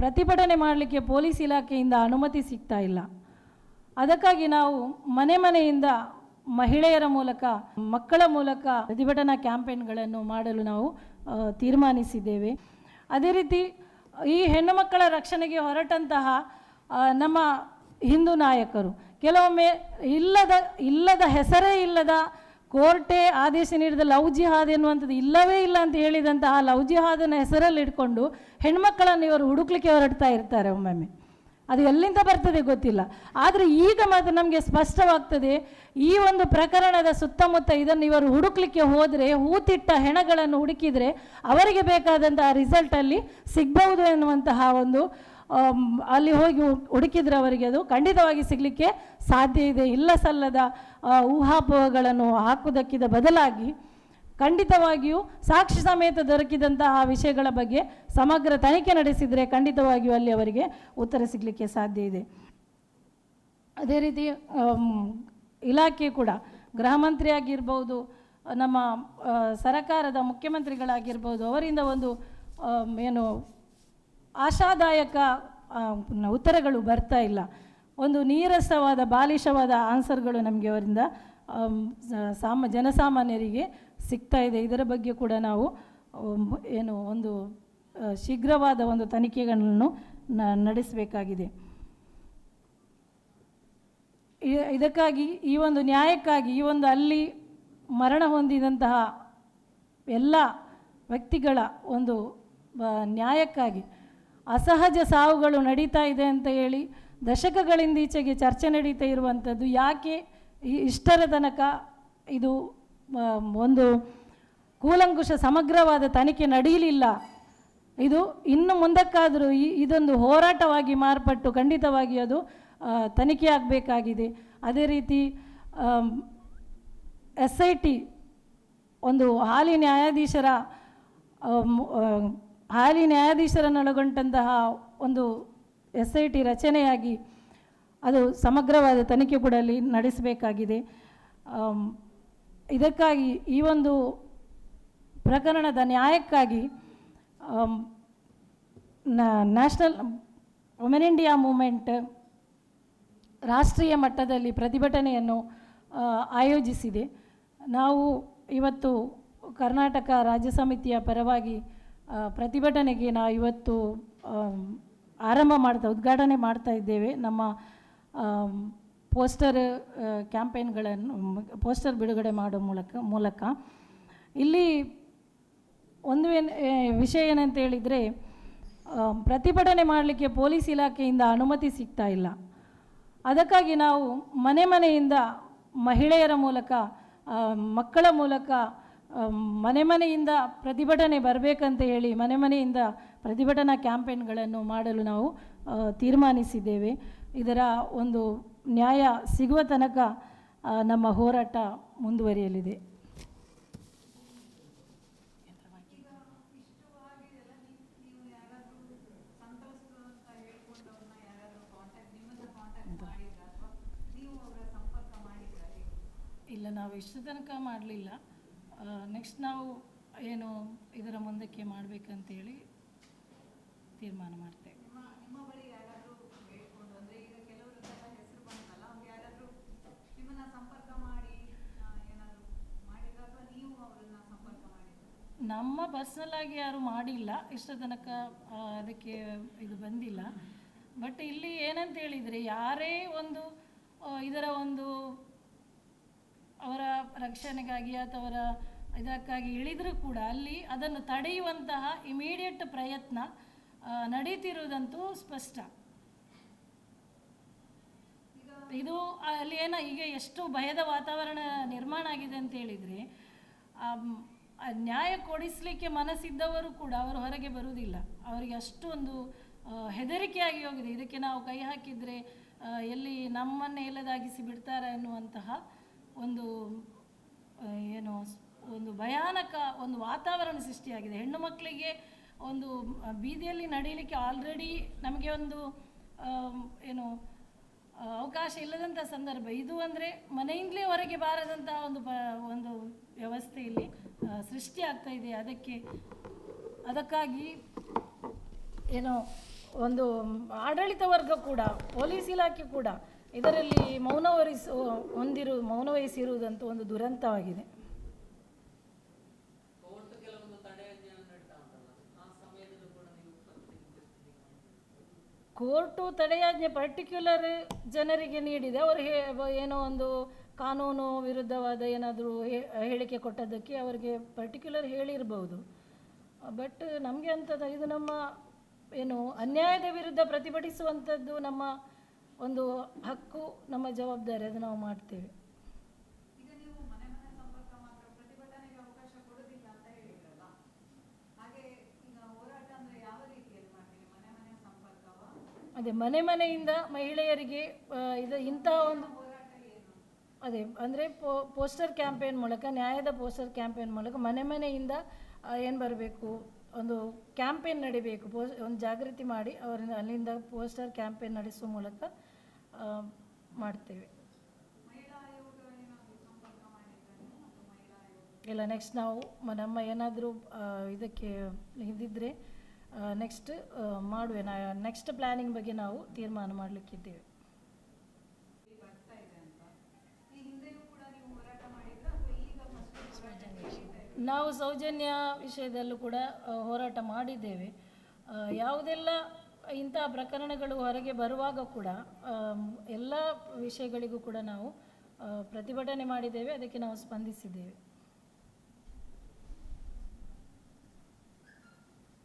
ಪ್ರತಿಭಟನೆ ಮಾಡಲಿಕ್ಕೆ ಪೊಲೀಸ್ ಇಲಾಖೆಯಿಂದ ಅನುಮತಿ ಸಿಗ್ತಾ ಇಲ್ಲ. ಅದಕ್ಕಾಗಿ ನಾವು ಮನೆ ಮನೆಯಿಂದ ಮಹಿಳೆಯರ ಮೂಲಕ, ಮಕ್ಕಳ ಮೂಲಕ ಪ್ರತಿಭಟನಾ ಕ್ಯಾಂಪೇನ್ಗಳನ್ನು ಮಾಡಲು ನಾವು ತೀರ್ಮಾನಿಸಿದ್ದೇವೆ. ಅದೇ ರೀತಿ, ಈ ಹೆಣ್ಣು ಮಕ್ಕಳ ರಕ್ಷಣೆಗೆ ಹೊರಟಂತಹ ನಮ್ಮ ಹಿಂದೂ ನಾಯಕರು, ಕೆಲವೊಮ್ಮೆ ಇಲ್ಲದ ಇಲ್ಲದ ಹೆಸರೇ ಇಲ್ಲದ ಕೋರ್ಟೇ ಆದೇಶ ನೀಡಿದ ಲವ್ ಜಿಹಾದ್ ಎನ್ನುವಂಥದ್ದು ಇಲ್ಲವೇ ಇಲ್ಲ ಅಂತ ಹೇಳಿದಂತಹ ಲವ್ ಜಿಹಾದನ ಹೆಸರಲ್ಲಿ ಇಟ್ಕೊಂಡು ಹೆಣ್ಮಕ್ಕಳನ್ನು ಇವರು ಹುಡುಕ್ಲಿಕ್ಕೆ ಹೊರಡ್ತಾ ಇರ್ತಾರೆ ಒಮ್ಮೊಮ್ಮೆ. ಅದು ಎಲ್ಲಿಂದ ಬರ್ತದೆ ಗೊತ್ತಿಲ್ಲ. ಆದರೆ ಈಗ ಮಾತ್ರ ನಮಗೆ ಸ್ಪಷ್ಟವಾಗ್ತದೆ, ಈ ಒಂದು ಪ್ರಕರಣದ ಸುತ್ತಮುತ್ತ ಇದನ್ನು ಇವರು ಹುಡುಕ್ಲಿಕ್ಕೆ ಹೋದರೆ, ಹೂತಿಟ್ಟ ಹೆಣಗಳನ್ನು ಹುಡುಕಿದರೆ ಅವರಿಗೆ ಬೇಕಾದಂತಹ ರಿಸಲ್ಟಲ್ಲಿ ಸಿಗ್ಬಹುದು ಎನ್ನುವಂತಹ ಒಂದು ಅಲ್ಲಿ ಹೋಗಿ ಹುಡುಕಿದ್ರೆ ಅವರಿಗೆ ಅದು ಖಂಡಿತವಾಗಿ ಸಿಗಲಿಕ್ಕೆ ಸಾಧ್ಯ ಇದೆ. ಇಲ್ಲ ಸಲ್ಲದ ಊಹಾಪೋಹಗಳನ್ನು ಹಾಕುವುದಕ್ಕಿದ ಬದಲಾಗಿ ಖಂಡಿತವಾಗಿಯೂ ಸಾಕ್ಷಿ ಸಮೇತ ದೊರಕಿದಂತಹ ವಿಷಯಗಳ ಬಗ್ಗೆ ಸಮಗ್ರ ತನಿಖೆ ನಡೆಸಿದರೆ ಖಂಡಿತವಾಗಿಯೂ ಅಲ್ಲಿ ಅವರಿಗೆ ಉತ್ತರ ಸಿಗಲಿಕ್ಕೆ ಸಾಧ್ಯ ಇದೆ. ಅದೇ ರೀತಿ ಇಲಾಖೆ ಕೂಡ ಗೃಹ ಮಂತ್ರಿಯಾಗಿರ್ಬೋದು, ನಮ್ಮ ಸರಕಾರದ ಮುಖ್ಯಮಂತ್ರಿಗಳಾಗಿರ್ಬೋದು, ಅವರಿಂದ ಒಂದು ಏನು ಆಶಾದಾಯಕ ಉತ್ತರಗಳು ಬರ್ತಾ ಇಲ್ಲ. ಒಂದು ನೀರಸವಾದ, ಬಾಲಿಶವಾದ ಆನ್ಸರ್ಗಳು ನಮಗೆ ಅವರಿಂದ ಸಾಮ, ಜನಸಾಮಾನ್ಯರಿಗೆ ಸಿಗ್ತಾ ಇದೆ. ಇದರ ಬಗ್ಗೆ ಕೂಡ ನಾವು ಏನು ಒಂದು ಶೀಘ್ರವಾದ ಒಂದು ತನಿಖೆಗಳನ್ನು ನಡೆಸಬೇಕಾಗಿದೆ. ಇದಕ್ಕಾಗಿ, ಈ ಒಂದು ನ್ಯಾಯಕ್ಕಾಗಿ, ಈ ಒಂದು ಅಲ್ಲಿ ಮರಣ ಹೊಂದಿದಂತಹ ಎಲ್ಲ ವ್ಯಕ್ತಿಗಳ ಒಂದು ನ್ಯಾಯಕ್ಕಾಗಿ ಅಸಹಜ ಸಾವುಗಳು ನಡೀತಾ ಇದೆ ಅಂತ ಹೇಳಿ ದಶಕಗಳಿಂದ ಈಚೆಗೆ ಚರ್ಚೆ ನಡೀತಾ ಇರುವಂಥದ್ದು ಯಾಕೆ ಇಷ್ಟರ ತನಕ ಇದು ಒಂದು ಕೂಲಂಕುಷ ಸಮಗ್ರವಾದ ತನಿಖೆ ನಡೆಯಲಿಲ್ಲ. ಇದು ಇನ್ನು ಮುಂದಕ್ಕಾದರೂ ಇದೊಂದು ಹೋರಾಟವಾಗಿ ಮಾರ್ಪಟ್ಟು ಖಂಡಿತವಾಗಿ ಅದು ತನಿಖೆ ಆಗಬೇಕಾಗಿದೆ. ಅದೇ ರೀತಿ ಎಸ್ ಐ ಟಿ ಒಂದು ಹಾಲಿ ನ್ಯಾಯಾಧೀಶರ ಹಾಲಿ ನ್ಯಾಯಾಧೀಶರನ್ನೊಳಗೊಂಡಂತಹ ಒಂದು ಎಸ್ ಐ ಟಿ ರಚನೆಯಾಗಿ ಅದು ಸಮಗ್ರವಾದ ತನಿಖೆ ಕೂಡ ಅಲ್ಲಿ ನಡೆಸಬೇಕಾಗಿದೆ. ಇದಕ್ಕಾಗಿ ಈ ಒಂದು ಪ್ರಕರಣದ ನ್ಯಾಯಕ್ಕಾಗಿ ನ್ಯಾಷನಲ್, ವುಮೆನ್ ಇಂಡಿಯಾ ಮೂಮೆಂಟ್ ರಾಷ್ಟ್ರೀಯ ಮಟ್ಟದಲ್ಲಿ ಪ್ರತಿಭಟನೆಯನ್ನು ಆಯೋಜಿಸಿದೆ. ನಾವು ಇವತ್ತು ಕರ್ನಾಟಕ ರಾಜ್ಯ ಸಮಿತಿಯ ಪರವಾಗಿ ಪ್ರತಿಭಟನೆಗೆ ನಾವು ಇವತ್ತು ಆರಂಭ ಮಾಡ್ತಾ, ಉದ್ಘಾಟನೆ ಮಾಡ್ತಾ ಇದ್ದೇವೆ. ನಮ್ಮ ಪೋಸ್ಟರ್ ಕ್ಯಾಂಪೇನ್ಗಳನ್ನು, ಪೋಸ್ಟರ್ ಬಿಡುಗಡೆ ಮಾಡೋ ಮೂಲಕ ಮೂಲಕ. ಇಲ್ಲಿ ಒಂದು ವಿಷಯ ಏನಂತ ಹೇಳಿದರೆ ಪ್ರತಿಭಟನೆ ಮಾಡಲಿಕ್ಕೆ ಪೊಲೀಸ್ ಇಲಾಖೆಯಿಂದ ಅನುಮತಿ ಸಿಗ್ತಾ ಇಲ್ಲ. ಅದಕ್ಕಾಗಿ ನಾವು ಮನೆ ಮನೆಯಿಂದ ಮಹಿಳೆಯರ ಮೂಲಕ ಮಕ್ಕಳ ಮೂಲಕ ಮನೆ ಮನೆಯಿಂದ ಪ್ರತಿಭಟನೆ ಬರಬೇಕಂತ ಹೇಳಿ, ಮನೆ ಮನೆಯಿಂದ ಪ್ರತಿಭಟನಾ ಕ್ಯಾಂಪೇನ್ಗಳನ್ನು ಮಾಡಲು ನಾವು ತೀರ್ಮಾನಿಸಿದ್ದೇವೆ. ಇದರ ಒಂದು ನ್ಯಾಯ ಸಿಗುವ ತನಕ ನಮ್ಮ ಹೋರಾಟ ಮುಂದುವರಿಯಲಿದೆ. ಇಲ್ಲ, ನಾವು ಇಷ್ಟು ತನಕ ಮಾಡಲಿಲ್ಲ. ನೆಕ್ಸ್ಟ್ ನಾವು ಏನು ಇದರ ಮುಂದಕ್ಕೆ ಮಾಡಬೇಕಂತೇಳಿ ತೀರ್ಮಾನ ಮಾಡ್ತೇವೆ ನಮ್ಮ ಪರ್ಸ್ನಲ್ ಆಗಿ ಯಾರು ಮಾಡಿಲ್ಲ. ಇಷ್ಟ ತನಕ ಅದಕ್ಕೆ ಇದು ಬಂದಿಲ್ಲ. ಬಟ್ ಇಲ್ಲಿ ಏನಂತ ಹೇಳಿದರೆ ಯಾರೇ ಒಂದು ಇದರ ಒಂದು ಅವರ ರಕ್ಷಣೆಗಾಗಿ ಅಥವಾ ಅವರ ಇದಕ್ಕಾಗಿ ಇಳಿದರೂ ಕೂಡ ಅಲ್ಲಿ ಅದನ್ನು ತಡೆಯುವಂತಹ ಇಮಿಡಿಯೇಟ್ ಪ್ರಯತ್ನ ನಡೀತಿರುವುದಂತೂ ಸ್ಪಷ್ಟ. ಇದು ಅಲ್ಲಿ ಏನೋ, ಈಗ ಎಷ್ಟು ಭಯದ ವಾತಾವರಣ ನಿರ್ಮಾಣ ಆಗಿದೆ ಅಂತ ಹೇಳಿದರೆ ನ್ಯಾಯ ಕೊಡಿಸಲಿಕ್ಕೆ ಮನಸ್ಸಿದ್ದವರು ಕೂಡ ಅವರು ಹೊರಗೆ ಬರುವುದಿಲ್ಲ. ಅವರಿಗೆ ಅಷ್ಟೊಂದು ಹೆದರಿಕೆಯಾಗಿ ಹೋಗಿದೆ. ಇದಕ್ಕೆ ನಾವು ಕೈ ಹಾಕಿದರೆ ಎಲ್ಲಿ ನಮ್ಮನ್ನೇ ಇಲ್ಲದಾಗಿಸಿ ಬಿಡ್ತಾರೆ ಎನ್ನುವಂತಹ ಒಂದು ಏನು ಒಂದು ಭಯಾನಕ ಒಂದು ವಾತಾವರಣ ಸೃಷ್ಟಿಯಾಗಿದೆ. ಹೆಣ್ಣು ಮಕ್ಕಳಿಗೆ ಒಂದು ಬೀದಿಯಲ್ಲಿ ನಡೀಲಿಕ್ಕೆ ಆಲ್ರೆಡಿ ನಮಗೆ ಒಂದು ಏನು ಅವಕಾಶ ಇಲ್ಲದಂಥ ಸಂದರ್ಭ. ಇದು ಅಂದರೆ ಮನೆಯಿಂದಲೇ ಹೊರಗೆ ಬಾರದಂತಹ ಒಂದು ಪ ಒಂದು ವ್ಯವಸ್ಥೆ ಇಲ್ಲಿ ಆ, ಸೃಷ್ಟಿ ಆಗ್ತಾ ಇದೆ. ಅದಕ್ಕೆ ಅದಕ್ಕಾಗಿ ಏನು ಒಂದು ಆಡಳಿತ ವರ್ಗ ಕೂಡ ಪೊಲೀಸ್ ಇಲಾಖೆ ಕೂಡ ಇದರಲ್ಲಿ ಮೌನ ವಹಿಸು ಹೊಂದಿರು ಮೌನ ವಹಿಸಿರುವುದಂತೂ ಒಂದು ದುರಂತವಾಗಿದೆ ಕೋರ್ಟ್ ಕೆಲವೊಂದು ತಡೆಯಾಜ್ಞೆಯನ್ನು ನೀಡ್ತಾ ಉಂಟಲ್ಲ ಆ ಸಮಯದಲ್ಲೂ ಕೂಡ ನೀವು ಪ್ರತಿನಿಧಿಸ್ತೀರಿ ಕೋರ್ಟು ತಡೆಯಾಜ್ಞೆ ಪರ್ಟಿಕ್ಯುಲರ್ ಜನರಿಗೆ ನೀಡಿದೆ. ಅವರು ಏನೋ ಒಂದು ಕಾನೂನು ವಿರುದ್ಧವಾದ ಏನಾದರೂ ಹೇಳಿಕೆ ಕೊಟ್ಟದ್ದಕ್ಕೆ ಅವರಿಗೆ ಪರ್ಟಿಕ್ಯುಲರ್ ಹೇಳಿರ್ಬೋದು. ಬಟ್ ನಮಗೆ ಅಂಥದ್ದು ಇದು ನಮ್ಮ ಏನು ಅನ್ಯಾಯದ ವಿರುದ್ಧ ಪ್ರತಿಭಟಿಸುವಂಥದ್ದು ನಮ್ಮ ಒಂದು ಹಕ್ಕು, ನಮ್ಮ ಜವಾಬ್ದಾರಿ, ಅದು ನಾವು ಮಾಡ್ತೇವೆ ಈಗ ನೀವು ಮನೆ ಮನೆ ಸಂಪರ್ಕ ಮಾತ್ರ ಪ್ರತಿಭಟನೆಗೆ ಅವಕಾಶ ಕೊಡುದಿಲ್ಲ ಅಂತ ಹೇಳಿದ್ರಲ್ಲ ಹಾಗೆ ಈಗ ಹೋರಾಟ ಅಂದ್ರೆ ಯಾವ ರೀತಿಯಲ್ಲಿ ಮಾಡ್ತೀರಿ ಮನೆ ಮನೆ ಸಂಪರ್ಕವ ಅದೇ ಮನೆ ಮನೆಯಿಂದ ಮಹಿಳೆಯರಿಗೆ ಇದು ಇಂಥ ಒಂದು ಅದೇ ಅಂದರೆ ಪೋ, ಪೋಸ್ಟರ್ ಕ್ಯಾಂಪೇನ್ ಮೂಲಕ, ನ್ಯಾಯದ ಪೋಸ್ಟರ್ ಕ್ಯಾಂಪೇನ್ ಮೂಲಕ ಮನೆ ಮನೆಯಿಂದ ಏನು ಬರಬೇಕು? ಒಂದು ಕ್ಯಾಂಪೇನ್ ನಡಿಬೇಕು, ಪೋಸ್, ಒಂದು ಜಾಗೃತಿ ಮಾಡಿ ಅವರಿಂದ ಅಲ್ಲಿಂದ ಪೋಸ್ಟರ್ ಕ್ಯಾಂಪೇನ್ ನಡೆಸುವ ಮೂಲಕ ಮಾಡ್ತೇವೆ. ಇಲ್ಲ ನೆಕ್ಸ್ಟ್ ನಾವು ನಮ್ಮ ಏನಾದರೂ ಇದಕ್ಕೆ ಇದ್ದಿದ್ದರೆ ನೆಕ್ಸ್ಟ್ ಮಾಡುವೆ ನಾ ನೆಕ್ಸ್ಟ್ ಪ್ಲ್ಯಾನಿಂಗ್ ಬಗ್ಗೆ ನಾವು ತೀರ್ಮಾನ ಮಾಡಲಿಕ್ಕಿದ್ದೇವೆ ನೀವು ಸೌಜನ್ಯ ವಿಷಯದಲ್ಲೂ ಕೂಡ ಹೋರಾಟ ಮಾಡಿದ್ದೇವೆ. ಯಾವುದೆಲ್ಲ ಇಂತಹ ಪ್ರಕರಣಗಳು ಹೊರಗೆ ಬರುವಾಗ ಕೂಡ ಎಲ್ಲ ವಿಷಯಗಳಿಗೂ ಕೂಡ ನಾವು ಪ್ರತಿಭಟನೆ ಮಾಡಿದ್ದೇವೆ. ಅದಕ್ಕೆ ನಾವು ಸ್ಪಂದಿಸಿದ್ದೇವೆ.